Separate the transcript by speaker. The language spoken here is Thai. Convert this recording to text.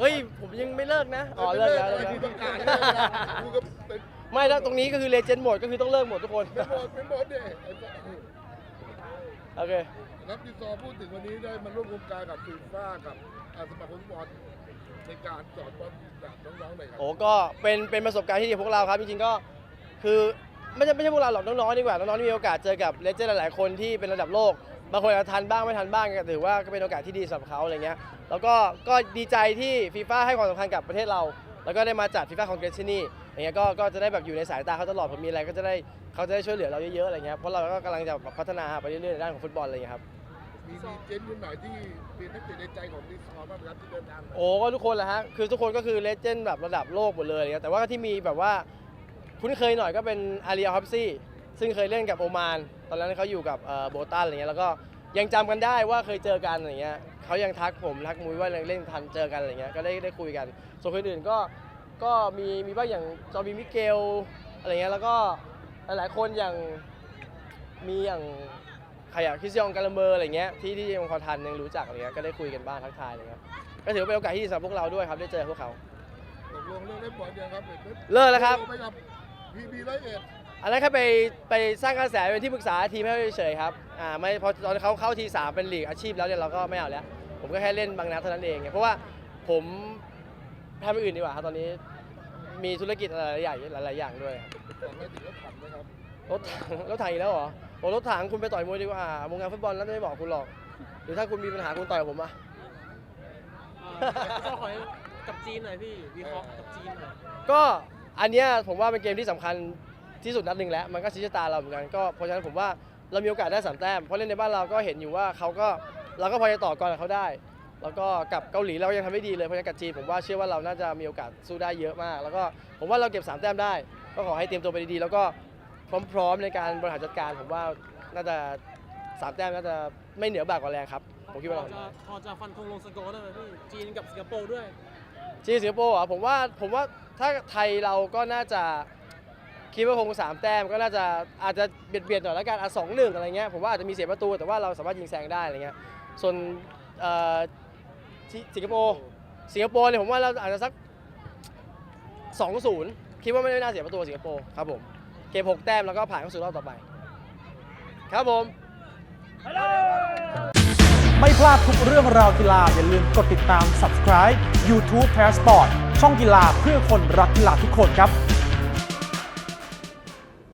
Speaker 1: เฮ้ยผมยังไม่เลิกนะอ๋อเลิกแล้วเลิก
Speaker 2: มีประกาศ
Speaker 1: แล้ว
Speaker 2: กูก็เป็น
Speaker 1: ไม่แล้วตรงนี้ก็คือเลเจนด์หมดก็คือต้องเลิกหมดทุกคน
Speaker 2: เป็นหมดเป็นหมดเนี่ยไอ้สัส
Speaker 1: โอเค
Speaker 2: ครับพี่ซอพูดถึงวันนี้ได้มาร่วมโครงการกับฟีฟ่ากับอ่าสมาคมฟุตบอลในการสอนบอลแบบน้องๆหน่อยครั
Speaker 1: โอ้ก็เป็นเป็นประสบการณ์ที่ดีของพวกเราครับจริงๆก็คือไม่ใช่ไม่ใช่พวกเราหรอกน้องๆดีกว่าน้องๆที่มีโอกาสเจอกับเลเจนด์หลายๆคนที่เป็นระดับโลก บางคนอาจจะทันบ้างไม่ทันบ้างก็ถือว่าก็เป็นโอกาสที่ดีสำหรับเขาอะไรเงี้ยแล้วก็ก็ดีใจที่ฟีฟ่าให้ความสำคัญกับประเทศเรา แล้วก็ได้มาจัดฟีฟ่าคอนเกรสที่นี่อย่างเงี้ยก็ก็จะได้แบบอยู่ในสายตาเขาตลอดผมมีอะไรก็จะได้เขาจะได้ช่วยเหลือเราเยอะๆอะไรเงี้ยเพราะเราก็กำลังจะพัฒนาไปเรื่อยๆในด้านของฟุตบอลอะไรเงี้ยครับ
Speaker 2: มีมีเจนคนไหนที่เป็นนักเตะในใจของพี่ซอบ้างครับที่เดินทางมา
Speaker 1: โอ้ก็ทุกคนแหละฮะ คือทุกคนก็คือเลเจนด์แบบระดับโลกหมดเลยอะไรเงี้ยแต่ว่าที่มีแบบว่า คุ้นเคยหน่อยก็เป็นอารีอาฮับซี่ ซึ่งเคยเล่นกับโอมาน ตอนนั้นเขาอยู่กับเอ่อโบตันอะไรเงี้ยแล้วก็ยังจำกันได้ว่าเคยเจอกันอะไรเงี้ยเขายังทักผมทักมุ้ยว่าเล่นทันเจอกันอะไรเงี้ยก็ได้ได้คุยกัน ส่วนคนอื่นก็ก็มีมีบ้างอย่างจอร์บีมิเกลอะไรเงี้ยแล้วก็หลายๆคนอย่างมีอย่างใครอะคริสเตียนกาลาเมอร์อะไรเงี้ยที่ที่ยังพอทันยังรู้จักอะไรเงี้ยก็ได้คุยกันบ้างทักทายอะไรเงี้ยก็ถือว่าเป็นโอกาสที่ดีสำหรับพวกเราด้วยครับได้เจอพวกเขา
Speaker 2: ตกลงเรื่องเล่นบอลยังครับ
Speaker 1: เลิกแล้วครับ
Speaker 2: ไปกับพีบีร้อยเอ็ด
Speaker 1: อันนั้นแค่ไปไปสร้างกระแสเป็นที่ปรึกษาทีมให้เฉยๆครับอ่าไม่พอตอนเขาเข้าทีสามเป็นลีกอาชีพแล้วเนี่ยเราก็ไม่เอาแล้ว ผมก็แค่เล่นบางนัดเท่านั้นเองไงเพราะว่าผมทำอย่างอื่นดีกว่าครับตอนนี้มีธุรกิจหลายๆอย่างหลายๆอย่างด้วยครับ
Speaker 2: บอกไม่ถึงก็ผันนะครับ
Speaker 1: รถถังรถถังอีกแล้วเหรอโอ้รถถังคุณไปต่อยมวยดีกว่าวงการฟุตบอลแล้วไม่บอกคุณหรอก หรือถ้าคุณมีปัญหาคุณต่อยกับผมอะ
Speaker 3: ก็ขอให้กับจีนหน่อยพี่วิเคราะห์กับจีนหน่อย
Speaker 1: ก็อันเนี้ยผมว่าเป็นเกมที่สำคัญ ที่สุดนัดหนึ่งแล้ว มันก็ชี้ชะตาเราเหมือนกันก็เพราะฉะนั้นผมว่าเรามีโอกาสได้สามแต้มเพราะเล่นในบ้านเราก็เห็นอยู่ว่าเขาก็เราก็พอจะต่อกรกับเขาได้ แล้วก็กับเกาหลีเรายังทำไม่ดีเลยเพราะฉะนั้นกับจีนผมว่าเชื่อว่าเราน่าจะมีโอกาสสู้ได้เยอะมาก แล้วก็ผมว่าเราเก็บสามแต้มได้ ก็ขอให้เตรียมตัวไปดีๆแล้วก็พร้อมๆในการบริหารจัดการผมว่าน่าจะสามแต้มน่าจะไม่เหนือบากกว่าแรงครับผมคิด
Speaker 3: พ
Speaker 1: ว่า
Speaker 3: อ
Speaker 1: เรา
Speaker 3: จะพอจะฟันธงลงสกอร์ได้ไหมพี่จีนกับสิงคโปร์ด้วย
Speaker 1: จีนสิงคโปร์อะผมว่าผมว่าถ้าไทยเราก็น่าจะ คิดว่าคงสามแต้มก็น่าจะอาจจะเบียดเบียดหน่อยแล้วกันอะสองหนึ่งอะไรเงี้ยผมว่าอาจจะมีเสียประตูแต่ว่าเราสามารถยิงแซงได้อะไรเงี้ยส่วนเอ่อที่สิงคโปร์สิงคโปร์เนี่ยผมว่าเราอาจจะสักสองศูนย์คิดว่าไม่ได้น่าเสียประตูสิงคโปร์ครับผมเก็บหกแต้มแล้วก็ผ่านเข้าสู่รอบต่อไป ครับผม
Speaker 4: ไม่พลาดทุกเรื่องราวกีฬา อย่าลืมกดติดตาม subscribe YouTube Passport ช่องกีฬาเพื่อคนรักกีฬาทุกคนครับ